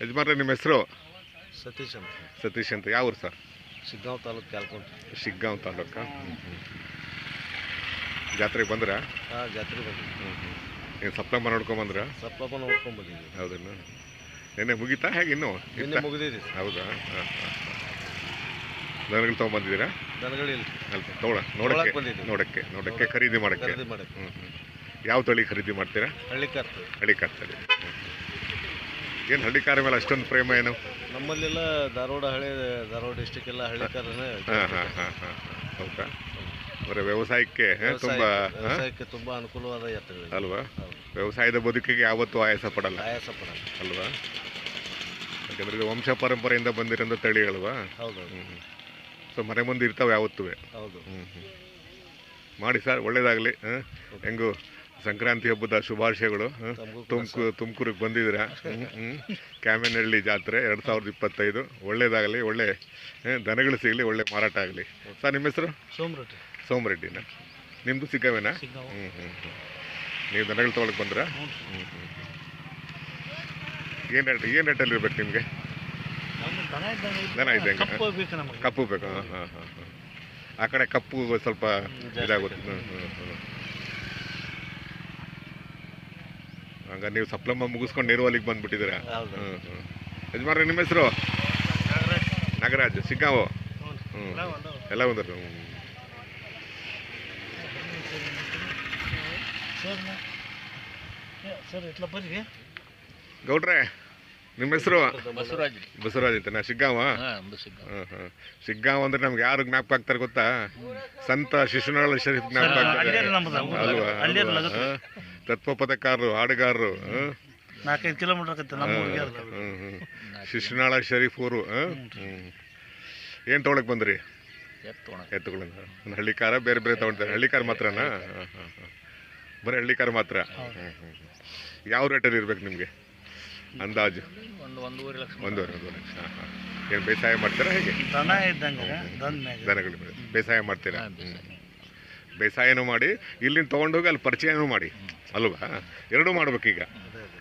ಯಜಮಾನ್ರೆ ನಿಮ್ಮ ಹೆಸರು? ಸತೀಶ್ ಅಂತ. ಸತೀಶ್ ಅಂತ. ಯಾವ ಊರು ಸರ್? ಶಿಗ್ಗಾಂವ್ ತಾಲೂಕು ಕ್ಯಾಲ್ಕೊಂಡ್ ಶಿಗ್ಗಾಂವ್ ತಾಲೂಕ? ಜಾತ್ರೆಗೆ ಬಂದ್ರ? ಹಾಂ ಜಾತ್ರೆ ಬಂದಿದ್ವಿ ಏನು ಸಪ್ಲಮ್ಮ ನೋಡ್ಕೊಂಬಂದ್ರ? ಸಪ್ಲಪ್ಪ ನೋಡ್ಕೊಂಡ್ ಬಂದಿದ್ವಿ ಹೌದನ್ನು ನೆನ್ನೆ ಮುಗೀತಾ? ಹೇಗೆ ಇನ್ನು? ನಿನ್ನೆ ಇತ್ತಾ? ಮುಗಿದಿದೆ. ಹೌದಾ? ಹಾಂ ದನಗಳು ತೊಗೊಂಬಂದಿದ್ದೀರಾ? ದನಗಳಿಲ್ಲ. ಅಲ್ಪ ತಗೊಳ ನೋಡಕ್ಕೆ ನೋಡಕ್ ಬಂದಿದ್ದೀವಿ. ನೋಡಕ್ಕೆ ನೋಡಕ್ಕೆ ಖರೀದಿ ಮಾಡಕ್ಕೆ. ಖರೀದಿ ಮಾಡಕ್ಕೆ. ಯಾವ ತಳಿ ಖರೀದಿ ಮಾಡ್ತೀರಾ? ಹಳ್ಳಿ ಕರ್ತ ಹಳ್ಳಿ ತಳಿ ಏನು ಹಳ್ಳಿಕಾರ ಮೇಲೆ ಅಷ್ಟೊಂದು ಪ್ರೇಮ ಏನು? ನಮ್ಮಲ್ಲೆಲ್ಲ ಧಾರವಾಡ ಹಳೆ ಧಾರವಾಡ ಡಿಸ್ಟಿಕ್ ಎಲ್ಲ ಹಳ್ಳಿಕಾರನೇ ಅವರೇ ಹಾಂ ಹಾಂ ಹಾಂ ಹಾಂ. ಹೌದಾ? ವ್ಯವಸಾಯಕ್ಕೆ ತುಂಬಾ ತುಂಬ ಹ? ವ್ಯವಸಾಯಕ್ಕೆ ತುಂಬಾ ಅನುಕೂಲವಾದ ಯಾತ್ರೆ ಅಲ್ವಾ? ವ್ಯವಸಾಯದ ಬದುಕಿಗೆ ಯಾವತ್ತೂ ಆಯಾಸ ಪಡಲ್ಲ. ಆಯಾಸ ಪಡಲ್ಲ. ಅಲ್ವಾ? ಯಾಕಂದ್ರೆ ಇದು ವಂಶ ಪರಂಪರೆಯಿಂದ ಬಂದಿರೋಂಥ ತಳಿ ಅಲ್ವಾ ಹೌದು ಸೊ ಮನೆ ಮುಂದೆ ಇರ್ತಾವೆ ಯಾವತ್ತೂ ಹೌದು. ಹ್ಞೂ ಹ್ಞೂ ಮಾಡಿ ಸರ್ ಒಳ್ಳೇದಾಗಲಿ ಹೆಂಗು? ಸಂಕ್ರಾಂತಿ ಹಬ್ಬದ ಶುಭಾಶಯಗಳು ತುಮಕೂರು ತುಮಕೂರಿಗೆ ಬಂದಿದ್ದೀರಾ? ಹ್ಞೂ ಕ್ಯಾಮೆನಹಳ್ಳಿ ಜಾತ್ರೆ ಎರಡು ಸಾವಿರದ ಇಪ್ಪತ್ತೈದು. ಒಳ್ಳೇದಾಗಲಿ ಒಳ್ಳೆ ದನಗಳು ಸಿಗಲಿ ಒಳ್ಳೆ ಮಾರಾಟ ಆಗಲಿ. ಸರ್ ನಿಮ್ಮ ಹೆಸರು? ಸೋಮರೆಡ್ಡಿ. ಸೋಮರೆಡ್ಡಿನ ನಿಮ್ಮದು ಸಿಗ್ಗಾವೇನಾ ಸಿಗ್ಗಾಂವ್. ಹ್ಞೂ ಹ್ಞೂ ಹ್ಞೂ ನೀವು ದನಗಳು ತೊಗೊಳಕ್ಕೆ ಬಂದ್ರಾ? ಹ್ಞೂ. ಹ್ಞೂ ಹ್ಞೂ ಏನು ರೇಟ್ ಏನು ರೇಟಲ್ಲಿ ಇರ್ಬೇಕು ನಿಮಗೆ? ದನ ಇದೆ ಕಪ್ಪು ಬೇಕು ನಮಗೆ. ಕಪ್ಪು ಬೇಕು ಹಾಂ ಹಾಂ ಹಾಂ ಹಾಂ. ಆ ಕಡೆ ಕಪ್ಪು ಸ್ವಲ್ಪ ಇದಾಗುತ್ತೆ. ಹ್ಞೂ ಹ್ಞೂ ಹ್ಞೂ ಹಂಗ ನೀವು ಸಪ್ಲಮ್ಮ ಮುಗಿಸ್ಕೊಂಡು ನೇರವಲ್ಲಿಗೆ ಬಂದ್ಬಿಟ್ಟಿದ್ದೀರಾ? ಹೌದು. ಹ್ಞೂ ಹ್ಞೂ ಯಜಮಾನ್ರೆ ನಿಮ್ಮ ಹೆಸರು? ನಾಗರಾಜ್. ಸಿಗ್ಗಾವು? ಹ್ಞೂ ಎಲ್ಲ ಒಂದರು ಹ್ಞೂ ಗೌಡ್ರೆ ನಿಮ್ಮ ಹೆಸರು? ಬಸವರಾಜ್ ಬಸವರಾಜ್ ಅಂತನಾ? ಶಿಗ್ಗಾವ ಹಾಂ ಬಸಿಗ್ಗ ಹಾಂ ಹಾಂ ಶಿಗ್ಗಾಂವ್ ಅಂದ್ರೆ ನಮ್ಗೆ ಯಾರು ಜ್ಞಾಪಕ ಆಗ್ತಾರೆ ಗೊತ್ತಾ? ಸಂತ ಶಿಶುನಾಳ ಶರೀಫ್ ಜ್ಞಾಪಕ ಆಗ್ತಾರೆ. ಅಲ್ವಾ? ಹಾ? ಹಾಡುಗಾರರು ಹಾ? ನಾಲ್ಕೈದು ಕಿಲೋಮೀಟರ್ ನಮ್ಮ. ಶಿಶುನಾಳ ಶರೀಫ್ ಊರು ಏನು ತೊಗೊಳಕ್ ಬಂದ್ರಿ? ಎತ್ತುಗಳಿಂದ ಒಂದು ಹಳ್ಳಿ ಕಾರ ಬೇರೆ ಬೇರೆ ತಗೊಂತಾರೆ ಹಳ್ಳಿ ಕಾರ್ ಮಾತ್ರನಾ? ಹಾಂ ಹಾಂ ಹಾಂ. ಬರೀ ಹಳ್ಳಿ ಕಾರ್ ಮಾತ್ರ. ಯಾವ ರೇಟಲ್ಲಿ ಇರ್ಬೇಕು ನಿಮಗೆ? ಅಂದಾಜು? ಒಂದು ಒಂದೂವರೆ ಲಕ್ಷ ಒಂದೂವರೆ ಒಂದೂವರೆ ಲಕ್ಷ. ಹಾಂ ಹಾಂ. ಏನು ಬೇಸಾಯ ಮಾಡ್ತೀರಾ ಹೇಗೆ? ದನ ಇದ್ದಂಗೆ ದನಗಳ ಬೇಸಾಯ ಮಾಡ್ತೀರಾ. ಬೇಸಾಯನೂ ಮಾಡಿ ಇಲ್ಲಿಂದ ತೊಗೊಂಡೋಗಿ ಅಲ್ಲಿ ಪರಿಚಯನೂ ಮಾಡಿ. ಅಲ್ವಾ? ಎರಡೂ ಮಾಡ್ಬೇಕೀಗ.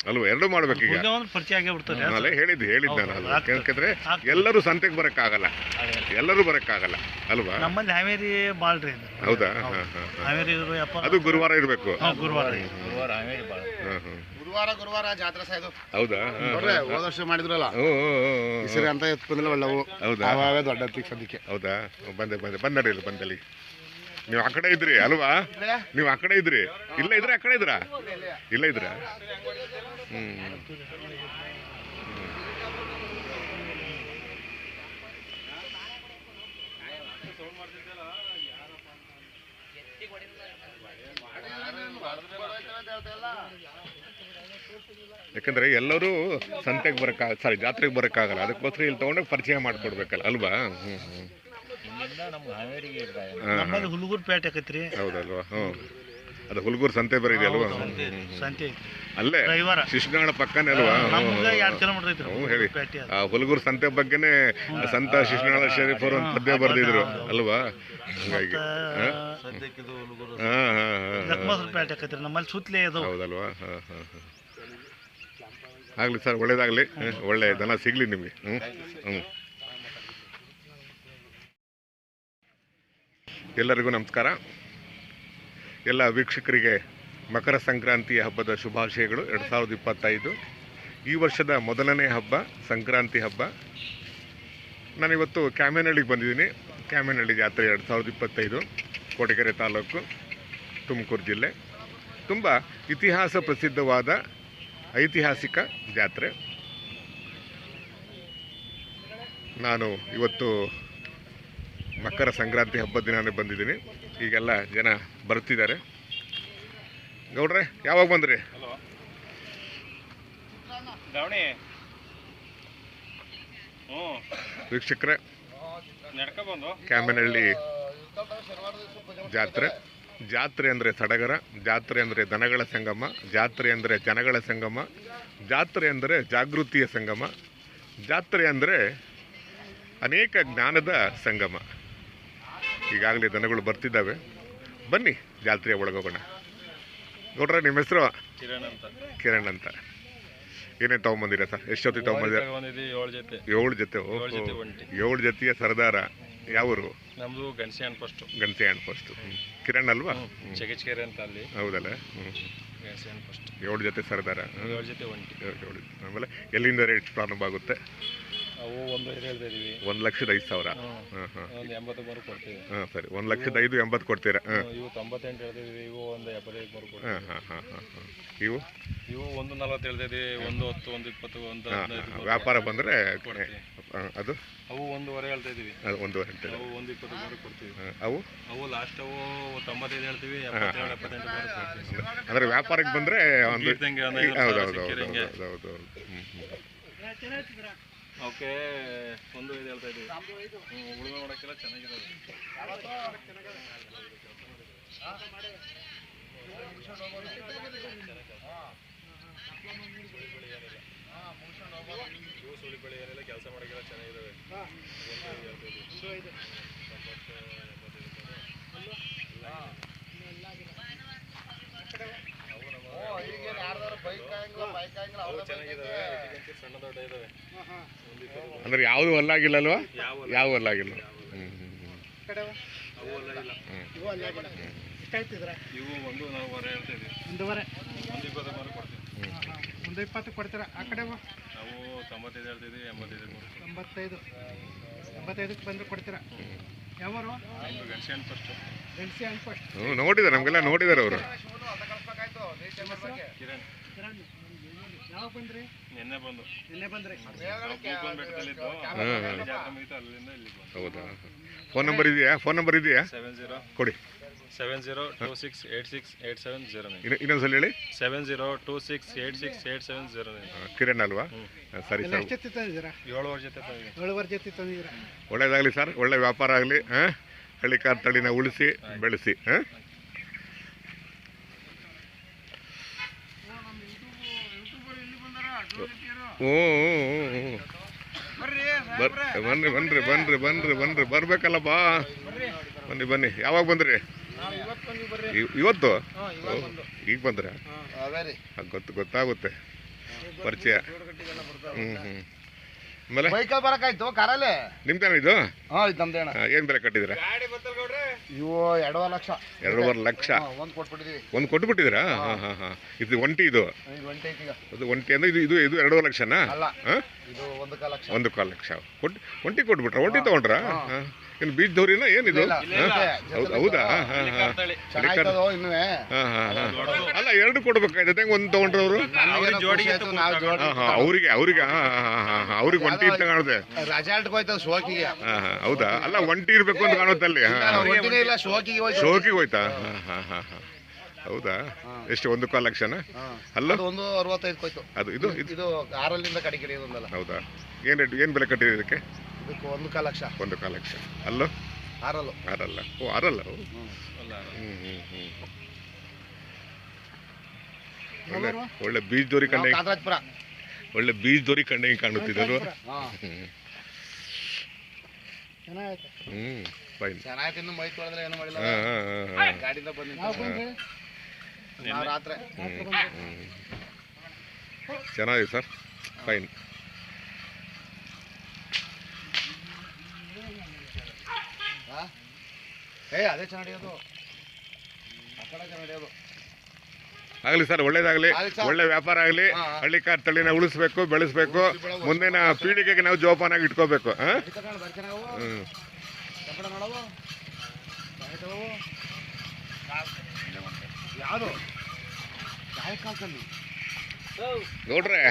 ಅಲ್ವಾ? ಎರಡೂ ಮಾಡ್ಬೇಕೀಗ. ಈಗ ಒಂದು ಪರಿಚಯ ಆಗೇ ಬಿಡ್ತಾರೆ ಅಲ್ಲೇ ಹೇಳಿದ್ದು ಹೇಳಿದ್ದು ನಾನು. ಆಗ್ತದೆ. ಯಾಕಂದ್ರೆ. ಎಲ್ಲರೂ ಸಂತೆಗೆ ಬರೋಕ್ಕಾಗಲ್ಲ. ಎಲ್ಲರೂ ಬರೋಕ್ಕಾಗಲ್ಲ. ಅಲ್ವಾ? ನಮ್ಮಲ್ಲಿ ಹಾವೇರಿ ಬಾಳ್ರಿ ಹೌದಾ? ಹಾಂ ಅದು ಗುರುವಾರ ಇರಬೇಕು. ಗುರುವಾರ ಗುರುವಾರ ಗುರುವಾರ ಗುರುವಾರ ಜಾತ್ರೆ ಸಾಯ್ದು ಹೌದಾ. ಹೋದ ವರ್ಷ ಮಾಡಿದ್ರಲ್ಲ. ಓ ಓ, ಓ, ಓ, ಈ ಸರಿ ಅಂತ ಎತ್ತು ಬಂದಿಲ್ಲ ಒಳ್ಳವು. ಹೌದಾ? ದೊಡ್ಡ ಸದ್ಯಕ್ಕೆ. ಹೌದಾ? ಬಂದೆ ಬಂದೆ. ಬಂದಡಿ ಇಲ್ಲಿ ಬಂದಲ್ಲಿ ನೀವು ಆ ಕಡೆ ಇದ್ರಿ ಅಲ್ವಾ? ನೀವು ಆ ಕಡೆ ಇದ್ರಿ. ಇಲ್ಲ ಇದ್ರೆ ಆ ಕಡೆ ಇದ್ರಾ? ಇಲ್ಲ ಇದ್ರ? ಹ್ಮ್. ಯಾಕಂದ್ರೆ ಎಲ್ಲರೂ ಸಂತೆಗೆ ಬರೋಕ್ಕಾಗ ಸಾರಿ ಜಾತ್ರೆಗೆ ಬರೋಕ್ಕಾಗಲ್ಲ ಅದಕ್ಕೋಸ್ಕರ ಇಲ್ಲಿ ತಗೊಂಡೋಗಿ ಪರಿಚಯ ಮಾಡ್ಕೊಡ್ಬೇಕಲ್ಲ ಅಲ್ವಾ? ಹ್ಮ್ ಹ್ಮ್ ಇಲ್ಲಿಂದ ನಮ್ಮ ಹಾವೇರಿಗೆ ಇರ್ತಾ ಹಾ, ನಮ್ಮಲ್ಲಿ ಹುಡುಗರು ಪೇಟೆ ಆಕೈತ್ರಿ ಹೌದಲ್ವಾ? ಹ್ಞೂ. ಅದು ಹುಲ್ಗೂರು ಸಂತೆ ಬರೀ ಅಲ್ವಾ. ಸಂತೆ ಅಲ್ಲೇ ರವಿವಾರ. ಶಿಶುನಾಳ ಪಕ್ಕನೇ ಅಲ್ವಾ? ನಮ್ಗ ಎರಡು ಕಿಲೋಮೀಟರ್ ಐತ್ರಿ ಹ್ಞೂ ಹೇಳಿ. ಪೇಟೆ ಆ ಹುಲ್ಗೂರು ಸಂತೆ ಬಗ್ಗೆನೇ ಸಂತ ಶಿಶುನಾಳ ಶರೀಫ್ ಅವರು ಒಂದು ಪದ್ಯ ಬರೆದಿದ್ರು. ಅಲ್ವಾ? ಹಂಗಾಗಿ ಹಾಂ? ಹಾಂ ಹಾಂ ಲಕ್ಷ್ಮಸರ ಪೇಟೆ ಆಕೈತ್ರಿ ನಮ್ಮಲ್ಲಿ ಸುತ್ತಲೇ ಅದು. ಹೌದಲ್ವಾ? ಹಾಂ ಹಾಂ ಹಾಂ. ಆಗಲಿ ಸರ್ ಒಳ್ಳೇದಾಗಲಿ. ಒಳ್ಳೆ ದನ ಸಿಗಲಿ ನಿಮಗೆ. ಹ್ಞೂ ಹ್ಞೂ. ಎಲ್ಲರಿಗೂ ನಮಸ್ಕಾರ. ಎಲ್ಲ ವೀಕ್ಷಕರಿಗೆ ಮಕರ ಸಂಕ್ರಾಂತಿ ಹಬ್ಬದ ಶುಭಾಶಯಗಳು. ಎರಡು ಸಾವಿರದ ಇಪ್ಪತ್ತೈದು. ಈ ವರ್ಷದ ಮೊದಲನೇ ಹಬ್ಬ, ಸಂಕ್ರಾಂತಿ ಹಬ್ಬ. ನಾನಿವತ್ತು ಕ್ಯಾಮೇನಹಳ್ಳಿಗೆ ಬಂದಿದ್ದೀನಿ. ಕ್ಯಾಮೇನಹಳ್ಳಿ ಜಾತ್ರೆ ಎರಡು ಸಾವಿರದ ಇಪ್ಪತ್ತೈದು ಕೋಟಗೆರೆ ತಾಲೂಕು, ತುಮಕೂರು ಜಿಲ್ಲೆ. ತುಂಬ ಇತಿಹಾಸ ಪ್ರಸಿದ್ಧವಾದ ಐತಿಹಾಸಿಕ ಜಾತ್ರೆ. ನಾನು ಇವತ್ತು ಮಕರ ಸಂಕ್ರಾಂತಿ ಹಬ್ಬದ ದಿನಾನೇ ಬಂದಿದ್ದೀನಿ. ಈಗೆಲ್ಲ ಜನ ಬರ್ತಿದ್ದಾರೆ. ಗೌಡ್ರೆ ಯಾವಾಗ ಬಂದ್ರಿ? ವೀಕ್ಷಕರೇ ಕ್ಯಾಮನಹಳ್ಳಿ ಜಾತ್ರೆ. ಜಾತ್ರೆ ಅಂದರೆ ಸಡಗರ ಜಾತ್ರೆ ಅಂದರೆ ದನಗಳ ಸಂಗಮ ಜಾತ್ರೆ ಅಂದರೆ ಜನಗಳ ಸಂಗಮ ಜಾತ್ರೆ ಅಂದರೆ ಜಾಗೃತಿಯ ಸಂಗಮ ಜಾತ್ರೆ ಅಂದರೆ ಅನೇಕ ಜ್ಞಾನದ ಸಂಗಮ. ಈಗಾಗಲೇ ದನಗಳು ಬರ್ತಿದ್ದಾವೆ. ಬನ್ನಿ ಜಾತ್ರೆಯ ಒಳಗೋಗೋಣ ನೋಡ್ರೆ ನಿಮ್ಮ ಹೆಸರು? ಕಿರಣ್ ಅಂತ. ಏನೇನು ತೊಗೊಂಬಂದಿರ ಸರ್? ಎಷ್ಟು ಜೊತೆ. ತೊಗೊಂಬಂದಿರ ಏಳು ಜೊತೆ ಏಳು ಜೊತೆಯ ಸರ್ದಾರ ಯಾವರು? ನಮ್ದು ಗಣಸಿ ಹಣ್ಣು ಫಸ್ಟ್ ಗಣಸಿ ಹಣ್ಣು ಫಸ್ಟ್ ಕಿರಣ್ ಅಲ್ವಾ? ಚಗಚ್ಕೆರೆ ಅಂತ ಅಲ್ಲಿ. ಹೌದಲ್ಲ? ಏಳು ಜೊತೆ ಸರ್ದಾರ? ಏಳು ಜೊತೆ ಒಂಟಿ. ಆಮೇಲೆ ಎಲ್ಲಿಂದ ರೇಟ್ ಪ್ರಾರಂಭ ಆಗುತ್ತೆ? ಅವು ಒಂದು ಇದು ಹೇಳ್ತಾ ಇದೀವಿ ಒಂದು ಲಕ್ಷದ ಐದು ಸಾವಿರ. ಹ್ಞೂ ಹಾಂ ಹಾಂ. ಒಂದು ಎಂಬತ್ತು ಮೂರು ಕೊಡ್ತೀವಿ. ಹಾಂ ಸರಿ. ಒಂದು ಲಕ್ಷದ ಐದು ಎಂಬತ್ತು ಕೊಡ್ತೀರಾ? ಹಾಂ. ಇವು ತೊಂಬತ್ತೆಂಟು ಇವು ಒಂದು ಎಪ್ಪತ್ತೈದು ಮೂರು ಕೊಡ್ತೀವಿ. ಹಾಂ ಹಾಂ ಹಾಂ ಹಾಂ ಹಾಂ. ಇವು? ಇವು ಒಂದು ನಲ್ವತ್ತು ಹೇಳ್ತಿದ್ವಿ ಒಂದು ಹತ್ತು ಒಂದು ಇಪ್ಪತ್ತು ಒಂದು ಹದಿನೈದು ವ್ಯಾಪಾರ ಬಂದರೆ ಅದು? ಅವು ಒಂದೂವರೆ ಹೇಳ್ತಾ ಇದೀವಿ ಅದು ಒಂದೂವರೆ ಹೇಳ್ತೀವಿ ಅವು ಒಂದು ಇಪ್ಪತ್ತು ಮೂರು ಕೊಡ್ತೀವಿ. ಅವು? ಅವು ಲಾಸ್ಟ್ ಅವು ತೊಂಬತ್ತೈದು ಹೇಳ್ತೀವಿ. ಎಪ್ಪತ್ತೇಳು ಎಪ್ಪತ್ತೆಂಟು ಅಂದರೆ ವ್ಯಾಪಾರಕ್ಕೆ ಬಂದರೆ ಒಂದು ಹೌದು ಹೌದು ಹೌದು ಹೌದು ಹೌದು ಹೌದು. ಹ್ಞೂ ಹ್ಞೂ ಓಕೆ ಒಂದು ಐದು ಹೇಳ್ತಾ ಇದ್ದೀವಿ. ಹ್ಞೂ ಉಳುಮೆ ಮಾಡೋಕ್ಕೆಲ್ಲ ಚೆನ್ನಾಗಿರೋದು. ಇವು ಸುಳಿ ಬೆಳೆ ಏನೆಲ್ಲ ಕೆಲಸ ಮಾಡೋಕ್ಕೆಲ್ಲ ಚೆನ್ನಾಗಿದ್ದಾವೆ ಅವು ನಮ್ಮ ಬೈಕ್ ಬೈಕ್ ಒಂದು ಇಪ್ಪತ್ತು ಅಂದರೆ ಯಾವುದು ಅಲ್ಲಾಗಿಲ್ಲಲ್ವಾ ಯಾವ ಯಾವ ಅಲ್ಲಾಗಿಲ್ಲ ಹ್ಞೂ ಇವು ಒಂದು ಹೇಳ್ತಾ ಒಂದೂವರೆ. ಒಂದು ಇಪ್ಪತ್ತು ಮಾರು ಕೊಡ್ತೀವಿ ಒಂದು ಇಪ್ಪತ್ತು ಕೊಡ್ತೀರಾ? ಆ ಕಡೆ. ನಾವು ತೊಂಬತ್ತೈದು. ಎಂಬತ್ತೈದು ಎಂಬತ್ತೈದು ಎಂಬತ್ತೈದಕ್ಕೆ ಬಂದರೆ ಕೊಡ್ತೀರಾ? ಯಾವರು ಫಸ್ಟು ಫಸ್ಟ್. ಹ್ಞೂ ನೋಡಿದ್ದಾರೆ ನಮಗೆಲ್ಲ ನೋಡಿದ್ದಾರೆ ಅವರು. ಕಿರಣ್. ಯಾವಾಗ ಬಂದ್ರಿ? ನಿನ್ನೆ ಬಂದು. ನಿನ್ನೆ ಬಂದ್ರಿ. ಹೌದಾ? ಫೋನ್ ನಂಬರ್ ಇದೆಯಾ? ಫೋನ್ ನಂಬರ್ ಇದೆಯಾ? Seven zero. ಕೊಡಿ. Seven zero two six eight six eight seven zero nine. ಇನ್ನು ಇನ್ನೊಂದ್ಸಲ ಹೇಳಿ. Seven zero two six eight six eight seven zero Kiran ಅಲ್ವಾ? ಸರಿ ಸರ್. ಎಷ್ಟು ತಂದಿದ್ದೀರಾ? ಜೊತೆ ತಂದಿದ್ದೀರಾ? ಒಳ್ಳೇದಾಗಲಿ ಸರ್. ಒಳ್ಳೆ ವ್ಯಾಪಾರ ಆಗಲಿ ಹಾಂ? ಹಳ್ಳಿಕಾರ್ ತಳಿನ ಉಳಿಸಿ ಬೆಳೆಸಿ ಹಾಂ? ಹ್ಞೂ ಹ್ಞೂ. ಬನ್ರಿ ಬನ್ರಿ ಬನ್ರಿ ಬನ್ರಿ ಬರ್ಬೇಕಲ್ಲ ಬಾ ಬನ್ನಿ ಬನ್ನಿ. ಯಾವಾಗ ಬಂದ್ರಿ? ಇವ್- ಇವತ್ತು ಈಗ ಬಂದ್ರ? ಗೊತ್ತು ಗೊತ್ತಾಗುತ್ತೆ. ಪರಿಚಯ. ಹ್ಞೂ ಹ್ಞೂ ಆಮೇಲೆ? ಬೈಕಲ್ಲಿ ಬರಕಾಯ್ತು ಕಾರಲ್ಲೇ? ನಿಮ್ದೇನ ಇದು? ಹಾಂ ಇದು ನಮ್ದೇಣ ಏನು ಬೆಲೆ ಕಟ್ಟಿದ್ದೀರಾ? ಇವು ಎರಡೂವರೆ ಲಕ್ಷ. ಎರಡೂವರೆ ಲಕ್ಷ. ಒಂದು ಕೊಟ್ಬಿಟ್ಟಿದೀವಿ. ಒಂದು ಕೊಟ್ಬಿಟ್ಟಿದ್ದೀರಾ ಹಾಂ. ಹಾಂ ಹಾಂ ಇದು ಒಂಟಿ ಇದು? ಇದು ಒಂಟಿ ಐತಿ ಈಗ. ಅದು ಒಂಟಿ ಅಂದ್ರೆ ಇದು ಇದು ಇದು ಎರಡೂವರೆ ಲಕ್ಷನಾ? ಅಲ್ಲ ಇದು ಒಂದು ಕಾಲ ಲಕ್ಷ. ಒಂದು ಕಾಲು ಲಕ್ಷ. ಕೊಟ್ಟು ಒಂಟಿ ಕೊಟ್ಬಿಟ್ರ? ಒಂಟಿ ತೊಗೊಂಡ್ರಾ? ಹಾಂ. ಏನು ಬೀಚ್ ದೌರಿನ ಏನಿದು? ಹೌದು ಇನ್ನೂ ಅಲ್ಲ ಎರಡು ಕೊಡ್ಬೇಕಾಯ್ತದೆ ಒಂದ್ ಒಂದು ತಗೊಂಡ್ರೆ. ಅವರು ಅವರಿಗೆ ಅವ್ರಿಗೆ ಅವ್ರಿಗೆ ಹಾಂ ಹಾಂ ಹಾಂ ಹಾಂ ಅವ್ರಿಗೆ ಒಂಟಿ ಅಂತ ಕಾಣುತ್ತೆ ಹೌದಾ? ಅಲ್ಲ ಒಂಟಿ ಇರ್ಬೇಕು ಅಂತ ಕಾಣುತ್ತೆ ಅಲ್ಲಿ ಹಾಂ. ಒಂಟಿನೇ ಇಲ್ಲ ಶೋಕಿಗೆ ಹೋಯ್ತು? ಹೌದಾ? ಎಷ್ಟು ಒಂದು ಕಾಲ್ ಲಕ್ಷನ? ಅಲ್ಲ? ಅದು ಒಂದು ಅರವತ್ತೈದು ಅದು ಇದು ಇದು? ಆರಲ್ಲಿಂದ ಹೌದಾ? ಏನ್ ರೇಟ್ ಏನು ಬೆಲೆ ಕಟ್ಟಿದೆ ಇದಕ್ಕೆ? ಇದಕ್ಕೆ ಒಂದು ಕಾಲು ಲಕ್ಷ ಒಂದು ಕಾಲು ಲಕ್ಷ ಅಲ್ಲೋ? ಆರಲ್ಲು. ಆರಲ್ಲ? ಓ ಆರಲ್ಲ ಹ್ಞೂ ಹ್ಞೂ ಹ್ಞೂ ಒಳ್ಳೆ ಒಳ್ಳೆ ಬೀಜ ದೋರಿ ಕಂಡ ಕಾಂತರಾಜಪುರ. ಒಳ್ಳೆ ಬೀಜ ದೋರಿ ಕಂಡಂಗೆ ಕಾಣುತ್ತಿದ್ದಲ್ವ ಹಾಂ. ಹ್ಞೂ ಫೈನ್. ಚೆನ್ನಾಗಿ ಇನ್ನು ಮೈ ತೊಳೆದ್ರೆ ಏನು ಮಾಡಿಲ್ಲ. ಹಾಂ ಹಾಂ ಹಾಂ ಗಾಡಿಯಿಂದ ಬಂದಿದ್ದು ರಾತ್ರಿ. ಚೆನ್ನಾಗಿದೆ ಸರ್. ಫೈನ್ ಹಾ? ಏ ಅದೇ ನಡೆಯೋದು. ಆಗಲಿ ಸರ್ ಒಳ್ಳೇದಾಗಲಿ. ಒಳ್ಳೆ ವ್ಯಾಪಾರ ಆಗಲಿ. ಹಳ್ಳಿ ಕಾರ್ ಹಳ್ಳಿಕಾರ್ ತಳಿನ ಉಳಿಸ್ಬೇಕು ಬೆಳೆಸ್ಬೇಕು. ಮುಂದಿನ ಪೀಳಿಗೆಗೆ ನಾವು ಜೋಪಾನಾಗಿ ಇಟ್ಕೋಬೇಕು ನೋಡ್ರೆ.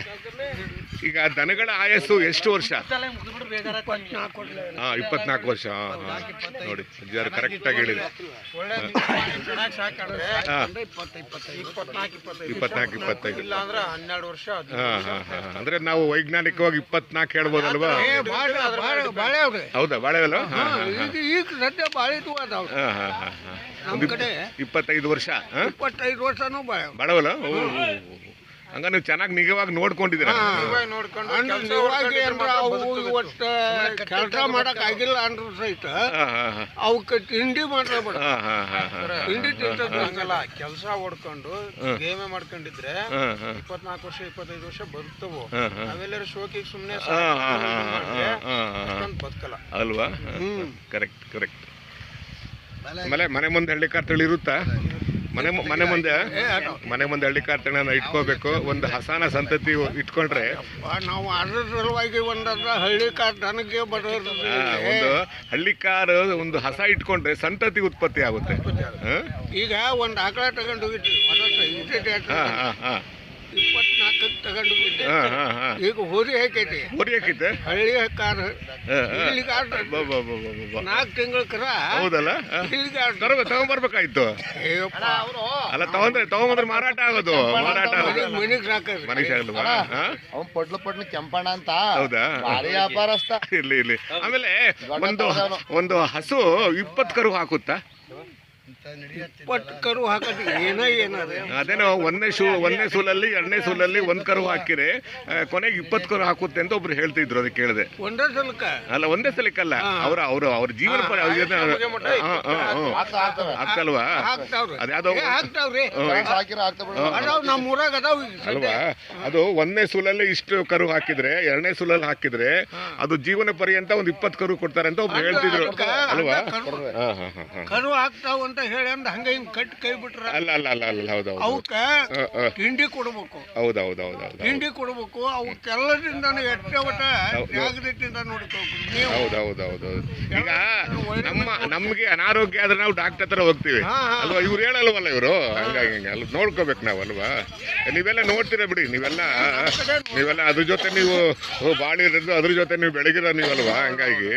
ಈಗ ದನಗಳ ಆಯಸ್ಸು ಎಷ್ಟು ವರ್ಷ? ಹಾಂ ಇಪ್ಪತ್ನಾಲ್ಕು ವರ್ಷ. ಹಾಂ ಹಾ. ನೋಡಿ ಅಜ್ಜಿಯವರು ಕರೆಕ್ಟಾಗಿ ಹೇಳಿದೆ ಹಾ. ಇಪ್ಪತ್ನಾಲ್ಕು ಇಪ್ಪತ್ತೈದು. ಇಲ್ಲ ಅಂದ್ರೆ ಹನ್ನೆರಡು ವರ್ಷ ಹಾ ಹಾ ಹಾ. ಅಂದ್ರೆ ನಾವು ವೈಜ್ಞಾನಿಕವಾಗಿ ಇಪ್ಪತ್ನಾಲ್ಕು ಹೇಳ್ಬೋದಲ್ವಾ? ಹೌದಾ ಬಾಳೆ ಅದಾವ ಹಾ ಹಾ ಹಾ ಇಪ್ಪತ್ತೈದು ವರ್ಷ ಇಪ್ಪತ್ತೈದು ವರ್ಷನೂ ಬಾಳೆ. ಬಾಳವಲ್ಲ ಓ. ಹಂಗ ನೀವು ಚೆನ್ನಾಗಿ ನಿಗವಾಗಿ ನೋಡ್ಕೊಂಡಿದ್ದೀರಾ. ಇವತ್ತು ಕೆಲಸ ಮಾಡಕ್ ಆಗಿಲ್ಲ ಅಂದ್ರ ಸಹಿತ ಹಾ ಹಾ ಹಾ. ಅವಕ್ಕೆ ತಿಂಡಿ ಮಾತ್ರ ಬೇಡ ಹಾ ಹಾ ಹಾ ಹಾ ತಿಂಡಿ ತಿಂತದ ಹಂಗಲ್ಲ. ಕೆಲಸ ಹೊಡ್ಕೊಂಡು ಗೇಮೆ ಮಾಡ್ಕೊಂಡಿದ್ರೆ ಇಪ್ಪತ್ನಾಲ್ಕು ವರ್ಷ ಇಪ್ಪತ್ತೈದು ವರ್ಷ ಬದುಕ್ತವು. ಅವೆಲ್ಲರೂ ಶೋಕಿಗೆ ಸುಮ್ಮನೆ ಹಾ ಹಾ ಹಾ ಹಾ ಹಾ ಹಾ. ಬದುಕಲ್ಲ. ಅಲ್ವಾ? Correct correct. ಆಮೇಲೆ ಮನೆ ಮುಂದೆ ಹಳ್ಳಿ ಕಾರ್ತಳಿ ಇರುತ್ತಾ. ಮನೆ ಮನೆ ಮುಂದೆ ಮನೆ ಮುಂದೆ ಹಳ್ಳಿ ಕಾರ್ತಣ್ಣ ಇಟ್ಕೋಬೇಕು. ಒಂದು ಹಸಾನ ಸಂತತಿ ಇಟ್ಕೊಂಡ್ರೆ ನಾವು ಅದ್ರ ಸಲುವಾಗಿ ಒಂದು ಹಳ್ಳಿ ಕಾರ್ ನನಗೆ ಬರೋದು ಆ, ಒಂದು ಹಳ್ಳಿ ಕಾರ್ ಒಂದು ಹಸ ಇಟ್ಕೊಂಡ್ರೆ ಸಂತತಿ ಉತ್ಪತ್ತಿ ಆಗುತ್ತೆ. ಈಗ ಒಂದು ಆಕಳ ತಗೊಂಡು ಹೋಗಿದ್ವಿ. ಹಾಂ ಹಾಂ ಹಾಂ ಹಾ ಹಾ ಹಾ. ಇಪ್ಪತ್ನಾಲ್ಕಕ್ಕೆ ತಗೊಂಡು ಈಗ ಹೋರಿ ಹಾಕೈತಿ. ಹೊಡಿಯಕ್ಕಿತ್ತೆ ಹಳ್ಳಿ ಕಾರ್. ಇಲ್ಲಿ ಕಾರ್ ಬಾ, ಬಾ, ಬಾ, ಬಾ, ಬಾ, ಬಾ. ನಾಲ್ಕು ತಿಂಗಳ ಕರ ಹೌದಲ್ಲ. ಇಲ್ಲಿ ಕಾರ್ ತರಬೇಕು ತಗೊಂಬರ್ಬೇಕಾಯ್ತು? ಅಲ್ಲ ತಗೊಂಡ್ರೆ ತಗೊಂಬಂದ್ರೆ ಮಾರಾಟ ಆಗೋದು ಮಾರಾಟ ಆಗೋದು. ಮನೆಗೆ ಸಾಕದು. ಮನುಷ್ಯ ಅಲ್ವಾ ಹಾ? ಅವ್ನ್ ಪಡ್ಲು ಪಡ್ಲು ಕೆಂಪಣ್ಣ ಅಂತ. ಹೌದಾ? ಭಾರಿ ವ್ಯಾಪಾರಸ್ಥ ಇಲ್ಲಿ ಇಲ್ಲಿ. ಆಮೇಲೆ ಒಂದು ಒಂದು ಹಸು ಇಪ್ಪತ್ತು ಕರು ಹಾಕುತ್ತಾ? ಇಪ್ಪತ್ತು ಕರು ಹಾಕೋದು ಏನೋ ಏನದ? ಅದೇನೋ ಒಂದನೇ ಶೂ ಒಂದನೇ ಸೂಲಲ್ಲಿ ಎರಡನೇ ಸೂಲಲ್ಲಿ ಒಂದ್ ಕರು ಹಾಕಿರೆ ಕೊನೆಗೆ ಇಪ್ಪತ್ತು ಕರು ಹಾಕುತ್ತೆ ಅಂತ ಒಬ್ರು ಹೇಳ್ತಿದ್ರು ಅದಕ್ಕೆ ಕೇಳಿದೆ. ಒಂದೇ ಸಲಕ ಅಲ್ಲ ಒಂದೇ ಸಲಕ್ಕಲ್ಲ. ಅವ್ರ ಅವರು ಅವ್ರ ಜೀವನ ಪರಿ ಅವ್ರಿಗೆ ಏನು- ಹಾ, ಹಾ, ಹಾ. ಆಗ್ತಾ ಆಗ್ತವೆ ಆಗ್ತಲ್ವಾ ಹಾಕ್ತಾವ್ರಿ. ಅದ್ಯಾವ್ದೋ ಹಾಕ್ತಾವ್ರಿ. ನಮ್ಮ ಊರಾಗ ಅದಾವ್ ಅಲ್ವಾ? ಅದು ಒಂದನೇ ಸೂಲಲ್ಲಿ ಇಷ್ಟು ಕರು ಹಾಕಿದ್ರೆ ಎರಡನೇ ಸೂಲಲ್ಲಿ ಹಾಕಿದ್ರೆ ಅದು ಜೀವನ ಪರ್ಯಂತ ಒಂದು ಇಪ್ಪತ್ತು ಕರು ಕೊಡ್ತಾರೆ ಅಂತ ಒಬ್ರು ಹೇಳ್ತಿದ್ರು. ಅಲ್ವಾ? ಕರು ಹಾಕ್ತಾವ ಅಂತ ಹೇಳಿ ಅಂದ ಹಂಗ ಹಿಂಗ್ ಕಟ್ ಕೈ ಬಿಟ್ರ ಅಲ್ಲ ಅಲ್ಲ ಅಲ್ಲ ಅಲ್ಲ ಹೌದು ಹೌದು ಅವಕ್ಕ. ತಿಂಡಿ ಕೊಡ್ಬೇಕು. ಹೌದು ಹೌದು ಹೌದು ಹೌದು ತಿಂಡಿ ಕೊಡ್ಬೇಕು. ಅವಕ್ಕೆಲ್ಲದಿಂದ ಎಷ್ಟೇ ಒಟ್ಟ ಜಾಗೃತಿಯಿಂದ ನೋಡ್ಕೋಬೇಕು ನೀವು. ಹೌದು ಹೌದು ಹೌದು ಹೌದು. ಈಗ ನಮ್ಮ ನಮ್ಗೆ ಅನಾರೋಗ್ಯ ಆದ್ರೆ ನಾವು ಡಾಕ್ಟರ್ ಹತ್ರ ಹೋಗ್ತೀವಿ. ಅಲ್ವಾ? ಇವ್ರು ಹೇಳಲ್ವಲ್ಲ ಇವರು? ಹಂಗಾಗಿ ಹಿಂಗೆ ಅಲ್ಲಿ ನೋಡ್ಕೋಬೇಕು ನಾವು ಅಲ್ವಾ? ನೀವೆಲ್ಲ ನೋಡ್ತೀರಾ ಬಿಡಿ ನೀವೆಲ್ಲ ನೀವೆಲ್ಲ ಅದ್ರ ಜೊತೆ ನೀವು ಬಾಳಿರೋದು ಅದ್ರ ಜೊತೆ ನೀವು ಬೆಳಗಿರೋ ನೀವಲ್ವಾ ಹಂಗಾಗಿ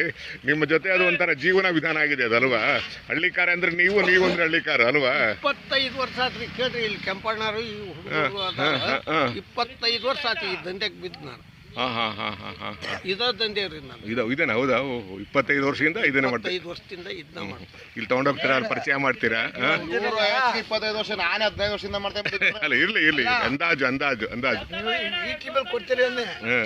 ನಿಮ್ಮ ಜೊತೆ ಅದು ಒಂಥರ ಜೀವನ ವಿಧಾನ ಆಗಿದೆ ಅದಲ್ವಾ ಹಳ್ಳಿಕಾರ ಅಂದ್ರೆ ನೀವು ನೀವು ಅಂದ್ರೆ ಹಳ್ಳಿಕಾರ ಅಲ್ವಾ? ಇಪ್ಪತ್ತೈದು ವರ್ಷ ಆತ್ರಿ ಕೇಳ್ರಿ ಇಲ್ಲಿ ಕೆಂಪಣ್ಣರು ಈ ಹುಡುಗರು ಅದಾರ. ಇಪ್ಪತ್ತೈದು ವರ್ಷ ಆತಿ ಈ ದಂಧೆಗೆ ಬಿದ್ದು ನಾನು. ಹಾ ಹಾ ಹಾ ಹಾ ಹಾ ಹಾ. ಇದ ದಂಧೆ ರೀ ನಾನು. ಇದು ಇದೇನಾ? ಹೌದಾ? ಓಹೋ, ಇಪ್ಪತ್ತೈದು ವರ್ಷದಿಂದ ಇದನ್ನೇ ಮಾಡ್ತೀವಿ ಇಪ್ಪತ್ತೈದು ವರ್ಷದಿಂದ ಇದನ್ನ ಮಾಡ್ತೀನಿ ಇಲ್ಲಿ ತಗೊಂಡೋಗ್ತೀರಾ ಅಲ್ಲಿ ಪರಿಚಯ ಮಾಡ್ತೀರಾ? ಹಾ? ಇವ್ರು ವಯಸ್ಸಿಗೆ ಇಪ್ಪತ್ತೈದು ವರ್ಷ ನಾನೇ ಹದಿನೈದು ವರ್ಷದಿಂದ ಮಾಡ್ತಾ ಇದ್ದೀನಿ ಅಲ್ಲ ಇರ್ಲಿ ಇರ್ಲಿ. ಅಂದಾಜು ಅಂದಾಜು ಅಂದಾಜು. ಈ ಕೊಡ್ತೀರಿ ಅಂದೆ ಹಾ.